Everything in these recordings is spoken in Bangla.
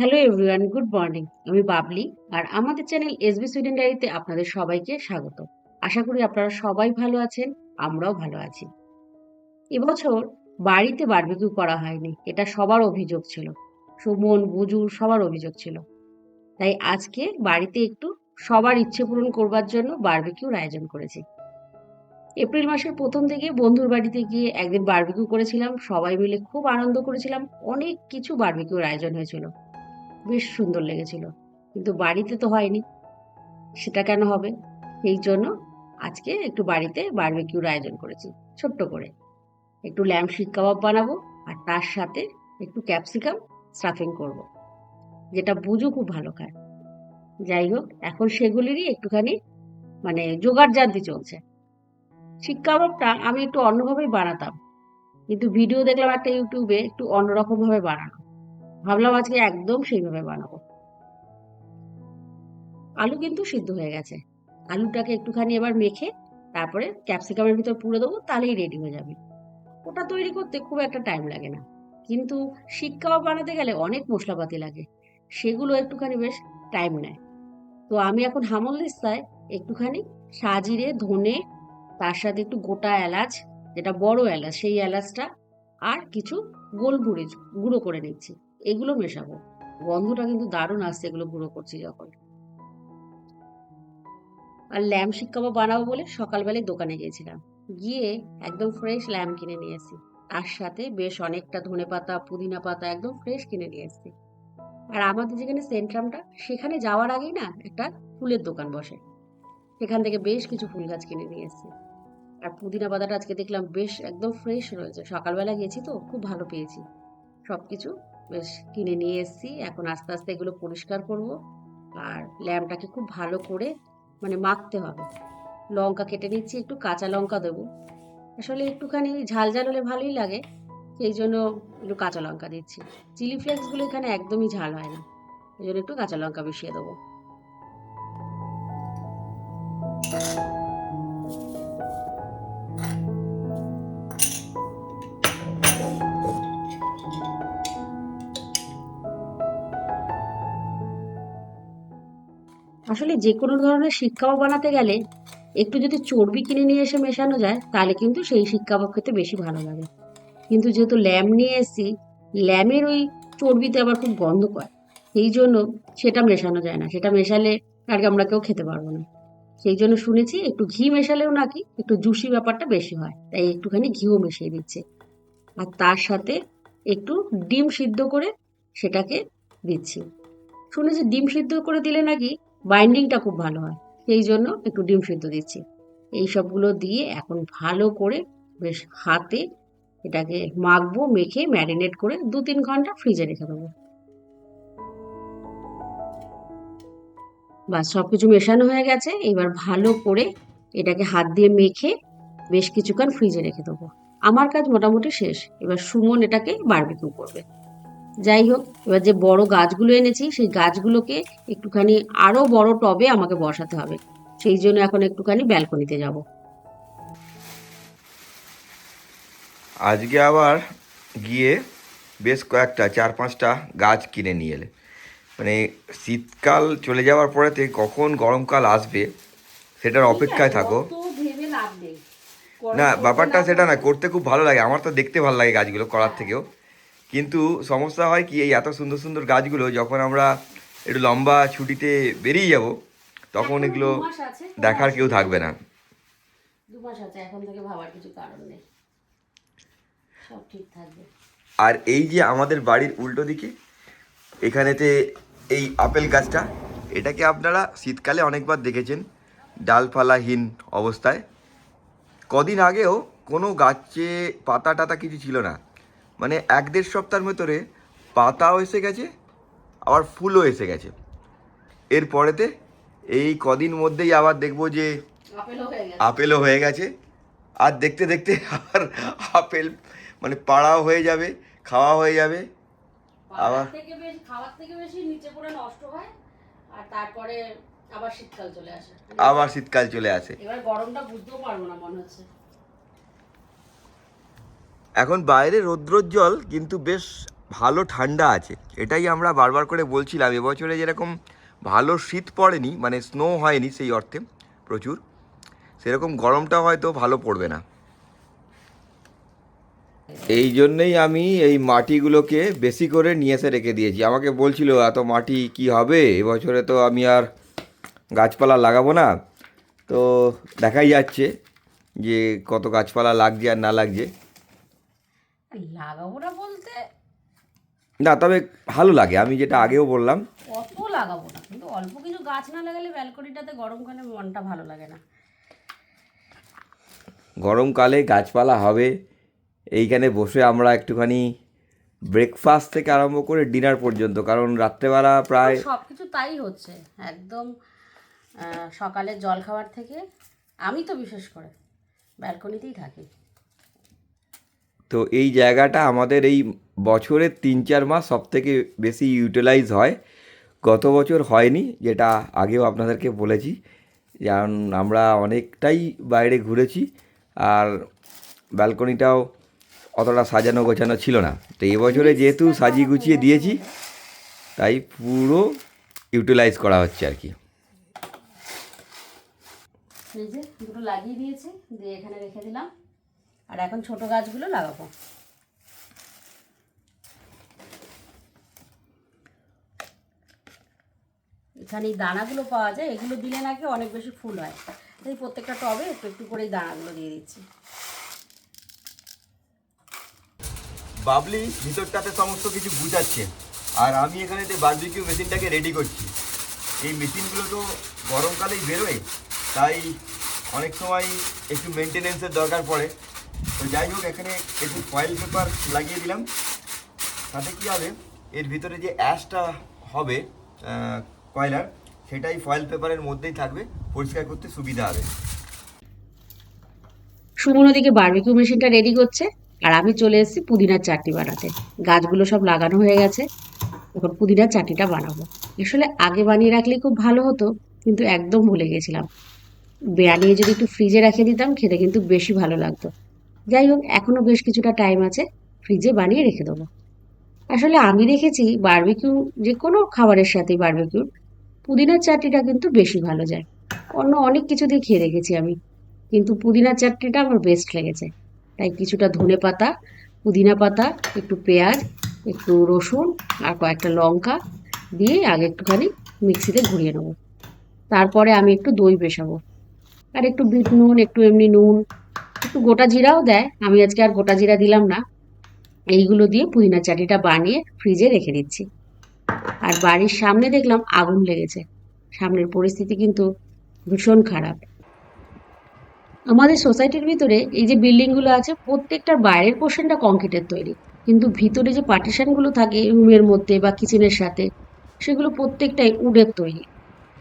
হ্যালো এভরিওয়ান গুড মর্নিং আমি বাবলি আর আমাদের চ্যানেল এসবি সুইডেন ডায়েরিতে আপনাদের সবাইকে স্বাগত। আশা করি আপনারা সবাই ভালো আছেন, আমরাও ভালো আছি। এবছর বাড়িতে বারবিকিউ করা হয়নি, এটা সবার অভিযোগ ছিল। সুমন বুজুর সবার অভিযোগ ছিল। তাই আজকে বাড়িতে একটু সবার ইচ্ছে পূরণ করবার জন্য বারবিকিউর আয়োজন করেছি। এপ্রিল মাসের প্রথম থেকে বন্ধুর বাড়িতে গিয়ে একদিন বারবিকিউ করেছিলাম, সবাই মিলে খুব আনন্দ করেছিলাম, অনেক কিছু বারবিকিউর আয়োজন হয়েছিল। বেশ সুন্দর লেগেছিল। কিন্তু বাড়িতে তো হয়নি। সেটা কেন হবে? এই জন্য আজকে একটু বাড়িতে বারবিকিউর আয়োজন করেছি, ছোট্ট করে। একটু ল্যাম্প শিক কাবাব বানাবো আর তার সাথে একটু ক্যাপসিকাম স্টাফিং করব। যেটা বুঝু খুব ভালো খায়। যাই হোক, এখন সেগুলিরই একটুখানি মানে জোগাড় জানতে চলছে। শিক কাবাবটা আমি একটু অন্যভাবেই বানাতাম, কিন্তু ভিডিও দেখলাম একটা ইউটিউবে একটু অন্যরকমভাবে বানানো। ভাবলাম আজকে একদম সেইভাবে বানাবো। আলু কিন্তু সিদ্ধ হয়ে গেছে। আলুটাকে একটুখানি এবার মেখে তারপরে ক্যাপসিকামের ভিতর পুরে দেবো, তাহলেই রেডি হয়ে যাবে। ওটা তৈরি করতে খুব একটা টাইম লাগে না। কিন্তু শিক কাবাব বানাতে গেলে অনেক মশলাপাতি লাগে। সেগুলো একটুখানি বেশ টাইম নেয়। তো আমি এখন হামল দিস্তায় একটুখানি সাজিরে ধনে, তার সাথে একটু গোটা এলাচ, যেটা বড় এলাচ, সেই এলাচটা আর কিছু গোলমরিচ গুঁড়ো করে নিচ্ছি। এগুলো মেশাবো। গন্ধটা কিন্তু দারুণ আসছে এগুলো গুঁড়ো করছি যখন। আর ল্যাম্প শিক কাবাব বানাবো বলে সকালবেলায় দোকানে গিয়েছিলাম। গিয়ে একদম ফ্রেশ ল্যাম্প কিনে নিয়ে এসেছি। তার সাথে বেশ অনেকটা ধনে পাতা, পুদিনা পাতা একদম ফ্রেশ কিনে নিয়ে এসেছি। আর আমাদের যেখানে সেন্ট্রামটা, সেখানে যাওয়ার আগেই না একটা ফুলের দোকান বসে। সেখান থেকে বেশ কিছু ফুল গাছ কিনে নিয়ে এসেছি। আর পুদিনা পাতাটা আজকে দেখলাম বেশ একদম ফ্রেশ রয়েছে। সকালবেলা গেছি তো, খুব ভালো পেয়েছি। সবকিছু বেশ কিনে নিয়ে এসেছি। এখন আস্তে আস্তে এগুলো পরিষ্কার করব। আর ল্যাম্পটাকে খুব ভালো করে মানে মাখতে হবে। লঙ্কা কেটে নিচ্ছি, একটু কাঁচা লঙ্কা দেবো। আসলে একটুখানি ঝাল ঝাল হলে ভালোই লাগে, সেই জন্য একটু কাঁচা লঙ্কা দিচ্ছি। চিলি ফ্লেক্সগুলো এখানে একদমই ঝাল হয় না এই জন্য একটু কাঁচা লঙ্কা মিশিয়ে দেবো। আসলে যে কোনো ধরনের শিক্ষাও বানাতে গেলে একটু যদি চর্বি কিনে নিয়ে এসে মেশানো যায়, তাহলে কিন্তু সেই শিক কাবাব খেতে বেশি ভালো লাগে। কিন্তু যেহেতু ল্যাম নিয়ে এসেছি, ল্যামের ওই চর্বিতে আবার খুব গন্ধ পায়। সেই জন্য সেটা মেশানো যায় না। সেটা মেশালে আর কি আমরা কেউ খেতে পারব না। সেই জন্য শুনেছি একটু ঘি মেশালেও নাকি একটু জুসি ব্যাপারটা বেশি হয়। তাই একটুখানি ঘিও মিশিয়ে দিচ্ছে। আর তার সাথে একটু ডিম সিদ্ধ করে সেটাকে দিচ্ছি। শুনেছি ডিম সিদ্ধ করে দিলে নাকি বাইন্ডিংটা খুব ভালো হয়। সেই জন্য একটু ডিম সিদ্ধ দিচ্ছি। এই সবগুলো দিয়ে এখন ভালো করে বেশ হাতে এটাকে মাখবো, মেখে ম্যারিনেট করে দু তিন ঘণ্টা ফ্রিজে রেখে দেবো। বা সব কিছু মেশানো হয়ে গেছে। এবার ভালো করে এটাকে হাত দিয়ে মেখে বেশ কিছুক্ষণ ফ্রিজে রেখে দেবো। আমার কাজ মোটামুটি শেষ। এবার সুমন এটাকে বারবিকিউ করবে। যাই হোক এবার যে বড় গাছগুলো এনেছি সেই গাছগুলোকে একটুখানি আরও বড় টবে আমাকে বসাতে হবে। সেই জন্য এখন একটুখানি ব্যালকনিতে যাব। আজকে আবার গিয়ে বেশ কয়েকটা চার পাঁচটা গাছ কিনে নিয়ে এলে। মানে শীতকাল চলে যাওয়ার পরে পরেতে কখন গরমকাল আসবে সেটার অপেক্ষায় থাকো। না ব্যাপারটা সেটা না করতে খুব ভালো লাগে আমার তো দেখতে ভালো লাগে গাছগুলো করার থেকেও। কিন্তু সমস্যা হয় কি এই এত সুন্দর সুন্দর গাছগুলো যখন আমরা একটু লম্বা ছুটিতে বেরিয়ে যাব তখন এগুলো দেখার কেউ থাকবে না। আর এই যে আমাদের বাড়ির উল্টো দিকে এখানেতে এই আপেল গাছটা এটাকে আপনারা শীতকালে অনেকবার দেখেছেন ডালপালাহীন অবস্থায়। কদিন আগেও কোনো গাছে পাতা টাতা কিছু ছিল না। মানে এক দেড় সপ্তাহের ভেতরে পাতাও এসে গেছে আবার ফুলও এসে গেছে। এরপরেতে এই কদিন মধ্যেই আবার দেখব যে আপেলও হয়ে গেছে। আর দেখতে দেখতে আবার আপেল মানে পাড়াও হয়ে যাবে খাওয়া হয়ে যাবে। আবার আবার শীতকাল চলে আসে। আবার শীতকাল চলে আসে। এবার গরমটা বুঝতেও পারব না মনে হচ্ছে। এখন বাইরে রৌদ্রোজ্জ্বল, কিন্তু বেশ ভালো ঠান্ডা আছে। এটাই আমরা বারবার করে বলছিলাম, এবছরে যেরকম ভালো শীত পড়েনি মানে স্নো হয়নি সেই অর্থে প্রচুর, সেরকম গরমটা হয়তো ভালো পড়বে না। এই জন্যেই আমি এই মাটিগুলোকে বেশি করে নিয়ে এসে রেখে দিয়েছি। আমাকে বলছিল, এত মাটি কি হবে? এবছরে তো আমি আর গাছপালা লাগাবো না। তো দেখাই যাচ্ছে যে কত গাছপালা লাগছে আর না লাগছে। লাগাবো না বলতে? না তবে ভালো লাগে। আমি যেটা আগেও বললাম। অত লাগাবো না কিন্তু অল্প কিছু গাছ না লাগালে ব্যালকনিটাতে গরমকালে মনটা ভালো লাগে না। গরমকালে গাছপালা হবে। এইখানে বসে আমরা একটুখানি ব্রেকফাস্ট থেকে আরম্ভ করে ডিনার পর্যন্ত কারণ রাত্রেবেলা প্রায় সব কিছু তাই হচ্ছে। একদম আহ, সকালে জল খাবার থেকে আমি তো বিশেষ করে ব্যালকনিতেই থাকি। তো এই জায়গাটা আমাদের এই বছরের তিন চার মাস সব থেকে বেশি ইউটিলাইজ হয়। গত বছর হয়নি, যেটা আগেও আপনাদেরকে বলেছি। যেমন আমরা অনেকটাই বাইরে ঘুরেছি, আর ব্যালকনিটাও অতটা সাজানো গোছানো ছিল না। তো এবছরে যেহেতু সাজিয়ে গুছিয়ে দিয়েছি, তাই পুরো ইউটিলাইজ করা হচ্ছে আর কি। লাগিয়ে এখানে রেখে দিলাম। আর এখন ছোট গাছগুলো লাগাবো। এখানে দানাগুলো পাওয়া যায়, এগুলো দিলে নাকি অনেক বেশি ফুল হয়। তাই প্রত্যেকটা টবে একটু একটু করে দানাগুলো দিয়ে দিচ্ছি। বাবলি, ভিতরটাতে সমস্ত কিছু গুছাচ্ছে। আর আমি এখানে বারবিকিউ মেশিনটাকে রেডি করছি। এই মেশিনগুলো তো গরমকালেই বেরোয়, তাই অনেক সময় একটু মেনটেনেন্সের দরকার পড়ে। তো যাই হোক, এখানে একটু ফয়েল পেপার লাগিয়ে দিলাম। তাতে কী হবে, এর ভিতরে যে অ্যাশটা হবে কয়লার, সেটাই ফয়েল পেপারের মধ্যেই থাকবে। পরিষ্কার করতে সুবিধা হবে। সুমন ওদিকে বারবিকিউ মেশিনটা রেডি করছে আর আমি চলে এসেছি পুদিনার চাটনি বানাতে। গাছগুলো সব লাগানো হয়ে গেছে। এখন পুদিনার চাটনিটা বানাবো। আসলে আগে বানিয়ে রাখলে খুব ভালো হতো, কিন্তু একদম ভুলে গেছিলাম। বানিয়ে যদি একটু ফ্রিজে রেখে দিতাম, খেতে কিন্তু বেশি ভালো লাগতো। যাই হোক, এখনও বেশ কিছুটা টাইম আছে ফ্রিজে বানিয়ে রেখে দেবো। আসলে আমি দেখেছি বারবিকিউ যে কোনো খাবারের সাথেই বারবিকিউ পুদিনার চাটনিটা কিন্তু বেশি ভালো যায়। অন্য অনেক কিছু দিয়ে খেয়ে রেখেছি আমি, কিন্তু পুদিনার চাটনিটা আমার বেস্ট লেগেছে। তাই কিছুটা ধনে পাতা, পুদিনা পাতা, একটু পেঁয়াজ, একটু রসুন, আর কয়েকটা লঙ্কা দিয়ে আগে একটুখানি মিক্সিতে ঘুরিয়ে নেব। তারপরে আমি একটু দই মেশাবো আর একটু বিট নুন, একটু এমনি নুন গোটা জিরাও দেয়। আমি আজকে আর গোটা জিরা দিলাম না। এইগুলো দিয়ে পুদিনা চাটনিটা বানিয়ে ফ্রিজে রেখে দিচ্ছি। আর বাড়ির সামনে দেখলাম আগুন লেগেছে। সামনের পরিস্থিতি কিন্তু ভীষণ খারাপ। আমাদের সোসাইটির ভিতরে এই যে বিল্ডিংগুলো আছে, প্রত্যেকটার বাইরের পোর্শনটা কংক্রিটের তৈরি। কিন্তু ভিতরে যে পার্টিশনগুলো থাকে, রুমের মধ্যে বা কিচেনের সাথে, সেগুলো প্রত্যেকটাই উডের তৈরি।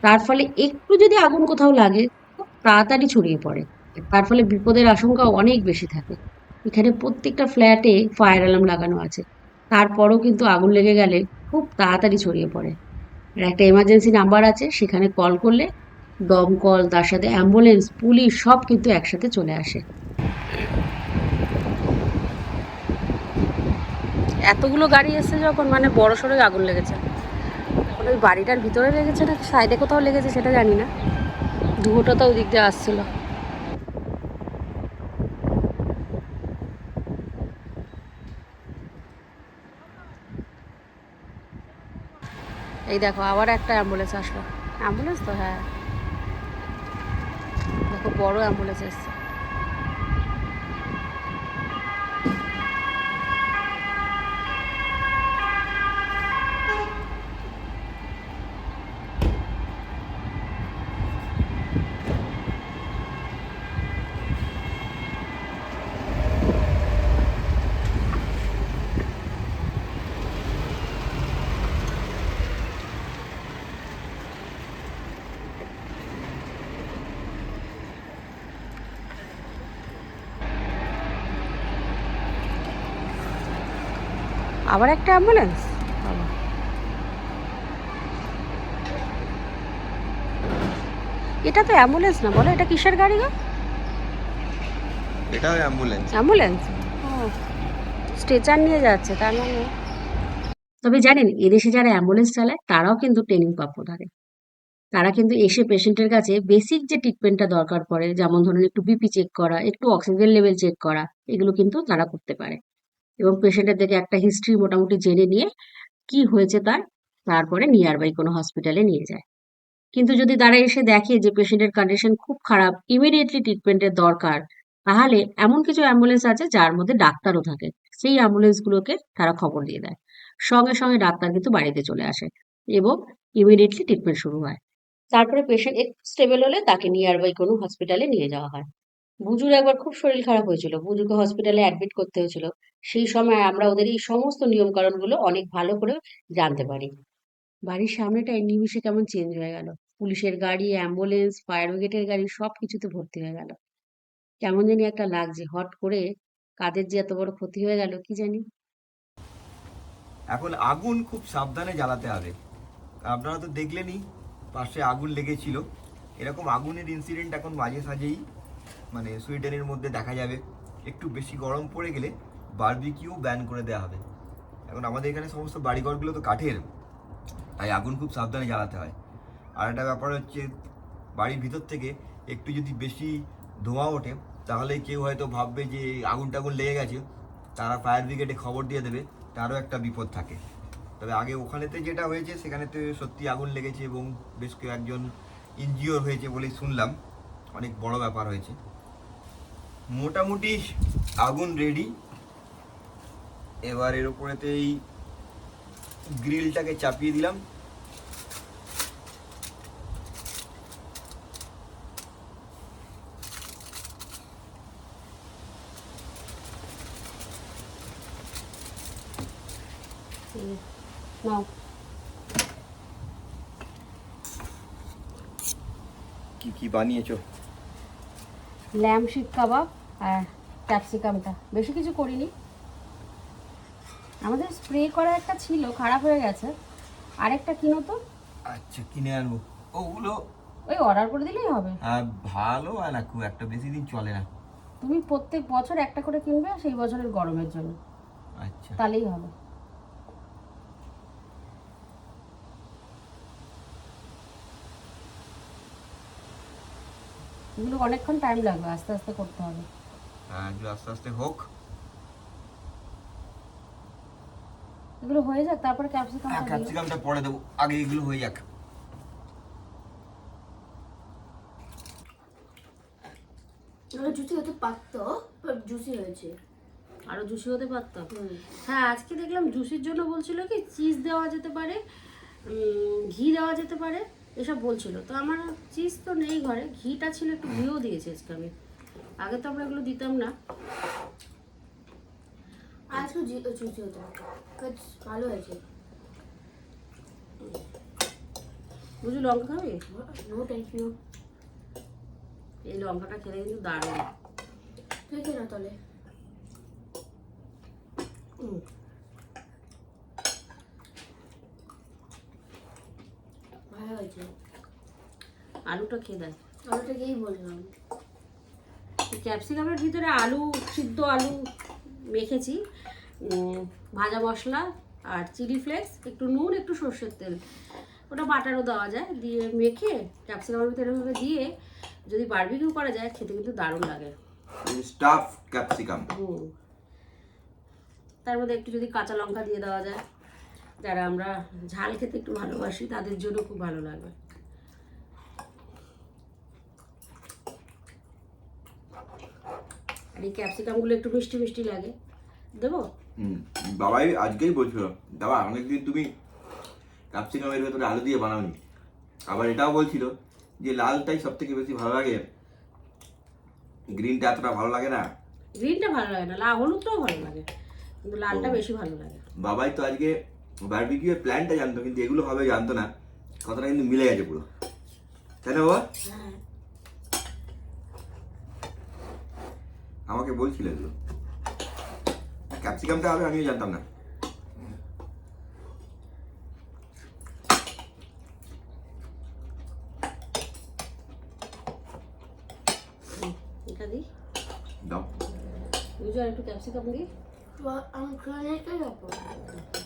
তার ফলে একটু যদি আগুন কোথাও লাগে তাড়াতাড়ি ছড়িয়ে পড়ে। তার ফলে বিপদের আশঙ্কা অনেক বেশি থাকে। এখানে প্রত্যেকটা ফ্ল্যাটে ফায়ার অ্যালার্ম লাগানো আছে। তারপরও কিন্তু আগুন লেগে গেলে খুব তাড়াতাড়ি ছড়িয়ে পড়ে। আর একটা এমার্জেন্সি নাম্বার আছে, সেখানে কল করলে দমকল তার সাথে অ্যাম্বুলেন্স পুলিশ সব কিন্তু একসাথে চলে আসে। এতগুলো গাড়ি এসছে যখন মানে বড় সড়ো আগুন লেগেছে। এখন ওই বাড়িটার ভিতরে লেগেছে না সাইডে কোথাও লেগেছে সেটা জানি না। ধুয়োটা তো ওদিক দিয়ে আসছিল। এই দেখো আবার একটা অ্যাম্বুলেন্স আসলো। অ্যাম্বুলেন্স তো হ্যাঁ। দেখো বড় অ্যাম্বুলেন্স এসছে। আবার একটা অ্যাম্বুলেন্স? এটা তো অ্যাম্বুলেন্স না বলো এটা কিসের গাড়ি গো? এটাও অ্যাম্বুলেন্স। অ্যাম্বুলেন্স? স্ট্রেচার নিয়ে যাচ্ছে তার মানে। তবে জানেন এদেশে যারা অ্যাম্বুলেন্স চালায় তারাও কিন্তু ট্রেনিং প্রাপ্য থাকে তারা কিন্তু এসে পেশেন্টের কাছে বেসিক যে ট্রিটমেন্টটা দরকার পড়ে যেমন ধরুন একটু বিপি চেক করা একটু অক্সিজেন লেভেল চেক করা এগুলো কিন্তু তারা করতে পারে। এবং পেশেন্টের থেকে একটা হিস্ট্রি মোটামুটি জেনে নিয়ে কি হয়েছে তার, তারপরে নিয়ার বাই কোনো হসপিটালে নিয়ে যায়। কিন্তু যদি তারা এসে দেখে যে পেশেন্টের কন্ডিশন খুব খারাপ ইমিডিয়েটলি ট্রিটমেন্টের দরকার, তাহলে এমন কিছু অ্যাম্বুলেন্স আছে যার মধ্যে ডাক্তারও থাকে। সেই অ্যাম্বুলেন্সগুলোকে তারা খবর দিয়ে দেয়। সঙ্গে সঙ্গে ডাক্তার কিন্তু বাড়িতে চলে আসে এবং ইমিডিয়েটলি ট্রিটমেন্ট শুরু হয়। তারপরে পেশেন্ট একটু স্টেবল হলে তাকে নিয়ার বাই কোনো হসপিটালে নিয়ে যাওয়া হয়। বুজুর একবার খুব শরীর খারাপ হয়েছিল। বুজুকে হসপিটালে অ্যাডমিট করতে হয়েছিল। সেই সময় আমরা ওদের এই সমস্ত নিয়ম কানুনগুলো অনেক ভালো করে জানতে পারি। বাড়ির সামনেটাই নিমিষে কেমন চেঞ্জ হয়ে গেল। পুলিশের গাড়ি অ্যাম্বুলেন্স ফায়ার ব্রিগেডের গাড়ি সব কিছুতে ভর্তি হয়ে গেল। কেমন জানি একটা লাগছে। হট করে কাদের যে এত বড় ক্ষতি হয়ে গেল, কি জানি? এখন আগুন খুব সাবধানে জ্বালাতে হবে। আপনারা তো দেখলেনই, পাশে আগুন লেগেছিল। এরকম আগুনের ইনসিডেন্ট এখন মাঝে সাঝেই মানে সুইডেনের মধ্যে দেখা যাবে, একটু বেশি গরম পড়ে গেলে বারবিকিউ ব্যান করে দেওয়া হবে। এখন আমাদের এখানে সমস্ত বাড়িঘরগুলো তো কাঠের, তাই আগুন খুব সাবধানে জ্বালাতে হয়। আর একটা ব্যাপার হচ্ছে, বাড়ির ভিতর থেকে একটু যদি বেশি ধোঁয়া ওঠে, তাহলে কেউ হয়তো ভাববে যে আগুন টাগুন লেগে গেছে। তারা ফায়ার ব্রিগেডে খবর দিয়ে দেবে, তারও একটা বিপদ থাকে। তবে আগে ওখানেতে যেটা হয়েছে, সেখানেতে সত্যি আগুন লেগেছে এবং বেশ কয়েকজন ইনজিওর হয়েছে বলেই শুনলাম। অনেক বড় ব্যাপার হয়েছে। মোটামুটি আগুন রেডি এবার এর উপরেতে এই গ্রিলটাকে চাপিয়ে দিলাম। নাও। কি কি বানিয়েছো? ল্যাম্প শিক কাবাব আর ক্যাপসিকামটা বেশি কিছু করিনি। আমাদের স্প্রে করা একটা ছিল খারাপ হয়ে গেছে। আরেকটা কিনো তো। আচ্ছা কিনে আনব। ওগুলো ওই অর্ডার করে দিলেই হবে। আহ, ভালো হয় না খুব একটা বেশি দিন চলে না। তুমি প্রত্যেক বছর একটা করে কিনবে সেই বছরের গরমের জন্য। আচ্ছা। তাহলেই হবে। এগুলো অনেকক্ষণ টাইম লাগবে আস্তে আস্তে করতে হবে। হ্যাঁ এগুলো আস্তে আস্তে হোক। এগুলো হয়ে যাক তারপরে ক্যাপসিকাম ক্যাপসিকামটা পরে দেবো। আগে এগুলো হয়ে যাক। ওটা জুসি হতে পারতো বাট জুসি হয়েছে। আরও জুসি হতে পারতাম হ্যাঁ আজকে দেখলাম জুসির জন্য বলছিল কি চিজ দেওয়া যেতে পারে ঘি দেওয়া যেতে পারে। এসব বলছিল। তো আমার চিজ তো নেই ঘরে ঘিটা ছিল একটু ঘিও দিয়েছে আজকে আমি। আগে তো আমরা এগুলো দিতাম না। আজকে জুসি হতে ভালো হয়েছে। বুঝলি লঙ্কা খাবি? নো থ্যাংক ইউ এই লঙ্কাটা খেলে কিন্তু দারুণ। তুই কেন তাহলে। হুম। ভালো হয়েছে আলুটা খেয়ে দেয় আলুটাকেই বললাম। ক্যাপসিকামের ভিতরে আলু সিদ্ধ আলু মেখেছি ভাজা মশলা আর চিলি ফ্লেক্স একটু নুন একটু সর্ষের তেল। ওটা বাটারও দেওয়া যায়। দিয়ে মেখে ক্যাপসিকামের ভিতরে এভাবে দিয়ে যদি বারবিকিউ করা যায় খেতে কিন্তু দারুণ লাগে। স্টাফ ক্যাপসিকাম তার মধ্যে একটু যদি কাঁচা লঙ্কা দিয়ে দেওয়া যায়। যারা আমরা ঝাল খেতে একটু ভালোবাসি তাদের জন্য খুব ভালো লাগবে। আর এই ক্যাপসিকামগুলো একটু মিষ্টি মিষ্টি লাগে। দেবো? হুম বাবাই আজকেই বলছিল বাবা অনেকদিন তুমি ক্যাপসিকামের ভেতরে আলু দিয়ে বানাওনি। আবার এটাও বলছিল যে লালটাই সব থেকে বেশি ভালো লাগে। গ্রিনটা এতটা ভালো লাগে না? গ্রিনটা ভালো লাগে না লাল হলুদটাও ভালো লাগে কিন্তু লালটা বেশি ভালো লাগে। বাবাই তো আজকে বারবিকিউ এর প্ল্যানটা জানতো কিন্তু এগুলো হবে জানতো না। কথাটা কিন্তু মিলে গেছে পুরো। তাই না বাবা? আমাকে বলছিল এগুলো। ক্যাপসিকামটা হবে আমিও জানতাম না। দাও। একটু ক্যাপসিকাম দিই যাব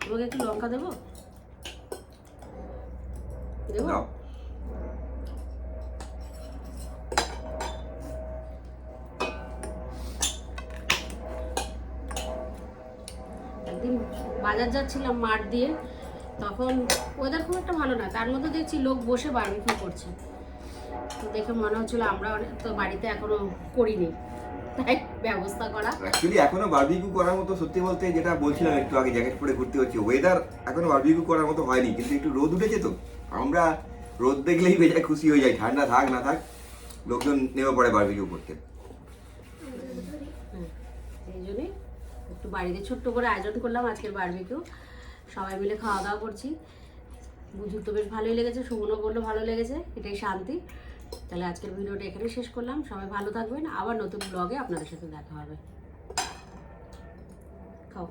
তোমাকে একটু লঙ্কা দেবো? দেবো? একদিন বাজার যাচ্ছিলাম মাঠ দিয়ে তখন ওয়েদার খুব একটা ভালো না তার মধ্যে দেখছি লোক বসে বারবিকিউ করছে। তো দেখে মনে হচ্ছিল আমরা অনেক তো বাড়িতে এখনও করিনি। তাই ব্যবস্থা করা। অ্যাকচুয়ালি এখনও বারবিকিউ করার মতো সত্যি বলতে যেটা বলছিলাম একটু আগে জ্যাকেট পরে ঘুরতে হচ্ছে। ওয়েদার এখনও বারবিকিউ করার মতো হয়নি কিন্তু একটু রোদ উঠেছে তো। আমরা রোদ দেখলেই বেজায় খুশি হয়ে যাই। ঠান্ডা থাক না থাক লোকজন নেমে পড়ে বারবিকিউ করতে। এই জন্যই একটু বাড়িতে ছোট্ট করে আয়োজন করলাম আজকের বারবিকিউ সবাই মিলে খাওয়া দাওয়া করছি। বুঝুর তো বেশ ভালোই লেগেছে সুমনও বলল ভালো লেগেছে এটাই শান্তি। তাহলে আজকের ভিডিওটা এখানে শেষ করলাম। সবাই ভালো থাকবেন। আবার নতুন ব্লগে আপনাদের সাথে দেখা হবে। খাও।